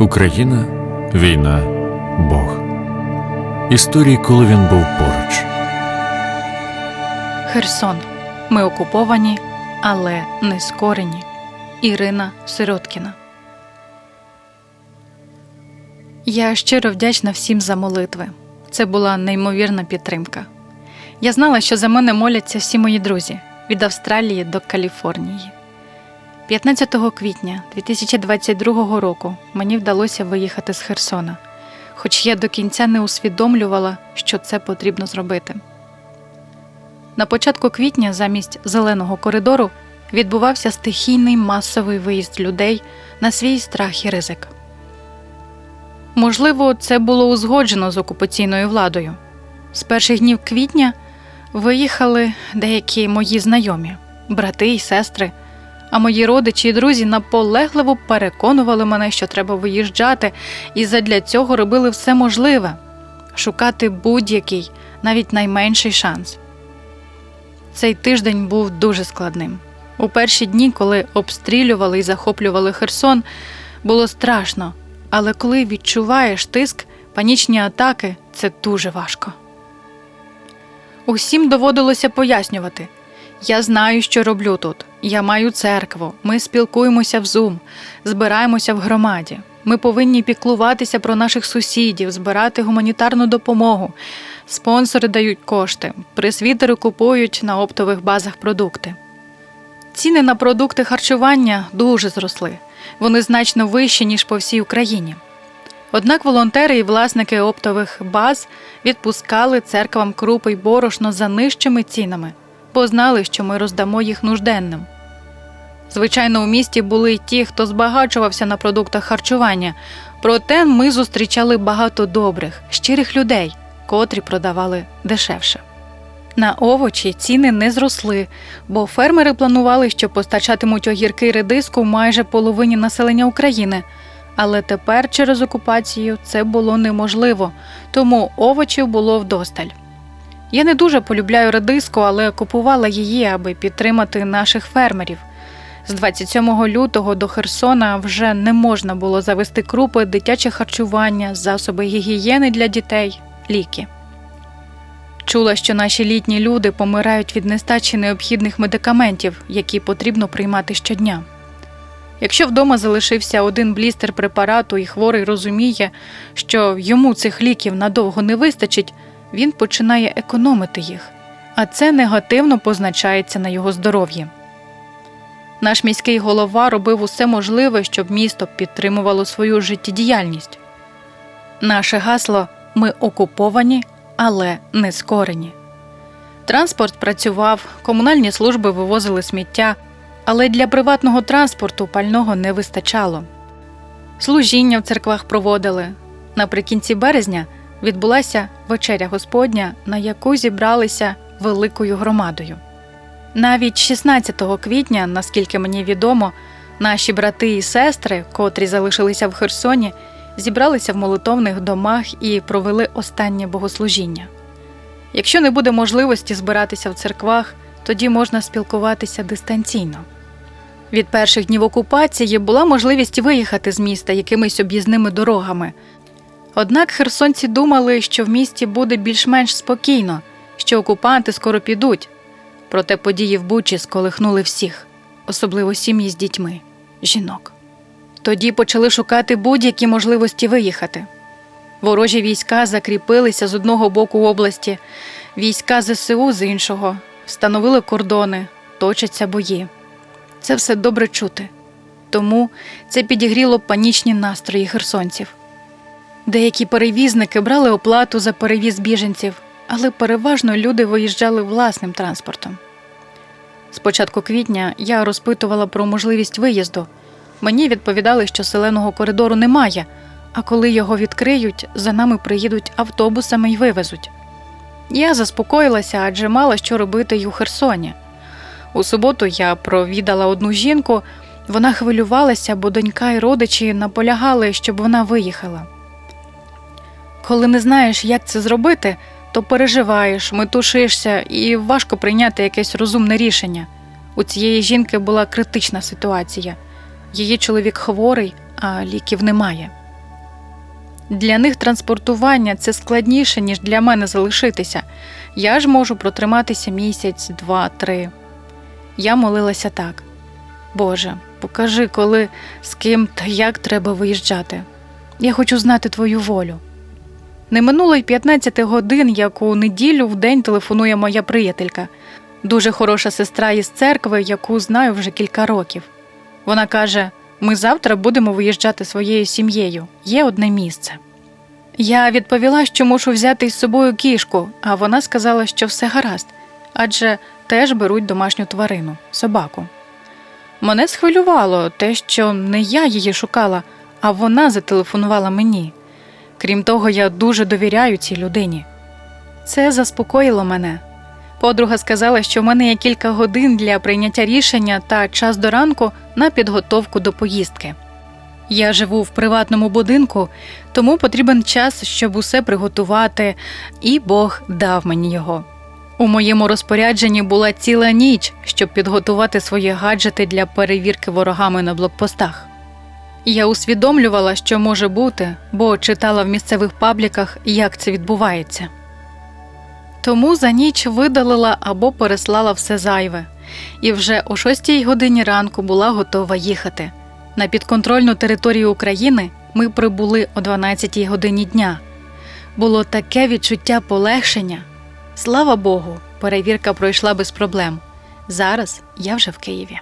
Україна, війна, Бог. Історії, коли він був поруч. Херсон. Ми окуповані, але не скорені. Ірина Сироткіна. Я щиро вдячна всім за молитви. Це була неймовірна підтримка. Я знала, що за мене моляться всі мої друзі від Австралії до Каліфорнії. 15 квітня 2022 року мені вдалося виїхати з Херсона, хоч я до кінця не усвідомлювала, що це потрібно зробити. На початку квітня замість зеленого коридору відбувався стихійний масовий виїзд людей на свій страх і ризик. Можливо, це було узгоджено з окупаційною владою. З перших днів квітня виїхали деякі мої знайомі, брати і сестри, а мої родичі і друзі наполегливо переконували мене, що треба виїжджати, і задля цього робили все можливе шукати будь-який, навіть найменший шанс. Цей тиждень був дуже складним. У перші дні, коли обстрілювали і захоплювали Херсон, було страшно, але коли відчуваєш тиск, панічні атаки це дуже важко. Усім доводилося пояснювати. Я знаю, що роблю тут. Я маю церкву, ми спілкуємося в Zoom, збираємося в громаді. Ми повинні піклуватися про наших сусідів, збирати гуманітарну допомогу. Спонсори дають кошти, пресвітери купують на оптових базах продукти. Ціни на продукти харчування дуже зросли. Вони значно вищі, ніж по всій Україні. Однак волонтери і власники оптових баз відпускали церквам крупи й борошно за нижчими цінами, бо знали, що ми роздамо їх нужденним. Звичайно, у місті були й ті, хто збагачувався на продуктах харчування, проте ми зустрічали багато добрих, щирих людей, котрі продавали дешевше. На овочі ціни не зросли, бо фермери планували, що постачатимуть огірки й редиску майже половині населення України. Але тепер через окупацію це було неможливо, тому овочів було вдосталь. Я не дуже полюбляю редиску, але купувала її, аби підтримати наших фермерів. З 27 лютого до Херсона вже не можна було завести крупи, дитяче харчування, засоби гігієни для дітей, ліки. Чула, що наші літні люди помирають від нестачі необхідних медикаментів, які потрібно приймати щодня. Якщо вдома залишився один блістер препарату і хворий розуміє, що йому цих ліків надовго не вистачить, він починає економити їх, а це негативно позначається на його здоров'ї. Наш міський голова робив усе можливе, щоб місто підтримувало свою життєдіяльність. Наше гасло ми окуповані, але не скорені. Транспорт працював, комунальні служби вивозили сміття, але для приватного транспорту пального не вистачало. Служіння в церквах проводили. Наприкінці березня відбулася вечеря Господня, на яку зібралися великою громадою. Навіть 16 квітня, наскільки мені відомо, наші брати і сестри, котрі залишилися в Херсоні, зібралися в молитовних домах і провели останнє богослужіння. Якщо не буде можливості збиратися в церквах, тоді можна спілкуватися дистанційно. Від перших днів окупації була можливість виїхати з міста якимись об'їзними дорогами. Однак херсонці думали, що в місті буде більш-менш спокійно, що окупанти скоро підуть. Проте події в Бучі сколихнули всіх, особливо сім'ї з дітьми, жінок. Тоді почали шукати будь-які можливості виїхати. Ворожі війська закріпилися з одного боку області, війська ЗСУ з іншого, встановили кордони, точаться бої. Це все добре чути. Тому це підігріло панічні настрої херсонців. Деякі перевізники брали оплату за перевіз біженців, але переважно люди виїжджали власним транспортом. З початку квітня я розпитувала про можливість виїзду. Мені відповідали, що зеленого коридору немає, а коли його відкриють, за нами приїдуть автобусами й вивезуть. Я заспокоїлася, адже мала що робити й у Херсоні. У суботу я провідала одну жінку, вона хвилювалася, бо донька й родичі наполягали, щоб вона виїхала. Коли не знаєш, як це зробити, то переживаєш, метушишся і важко прийняти якесь розумне рішення. У цієї жінки була критична ситуація. Її чоловік хворий, а ліків немає. Для них транспортування це складніше, ніж для мене залишитися. Я ж можу протриматися місяць, два, три. Я молилася так: Боже, покажи, коли, з ким та як треба виїжджати. Я хочу знати твою волю. Не минуло й 15 годин, як у неділю в день телефонує моя приятелька, дуже хороша сестра із церкви, яку знаю вже кілька років. Вона каже: ми завтра будемо виїжджати своєю сім'єю. Є одне місце. Я відповіла, що мушу взяти із собою кішку, а вона сказала, що все гаразд, адже теж беруть домашню тварину собаку. Мене схвилювало те, що не я її шукала, а вона зателефонувала мені. Крім того, я дуже довіряю цій людині. Це заспокоїло мене. Подруга сказала, що в мене є кілька годин для прийняття рішення та час до ранку на підготовку до поїздки. Я живу в приватному будинку, тому потрібен час, щоб усе приготувати, і Бог дав мені його. У моєму розпорядженні була ціла ніч, щоб підготувати свої гаджети для перевірки ворогами на блокпостах. Я усвідомлювала, що може бути, бо читала в місцевих пабліках, як це відбувається. Тому за ніч видалила або переслала все зайве, і вже о 6 годині ранку була готова їхати. На підконтрольну територію України ми прибули о 12 годині дня. Було таке відчуття полегшення. Слава Богу, перевірка пройшла без проблем. Зараз я вже в Києві.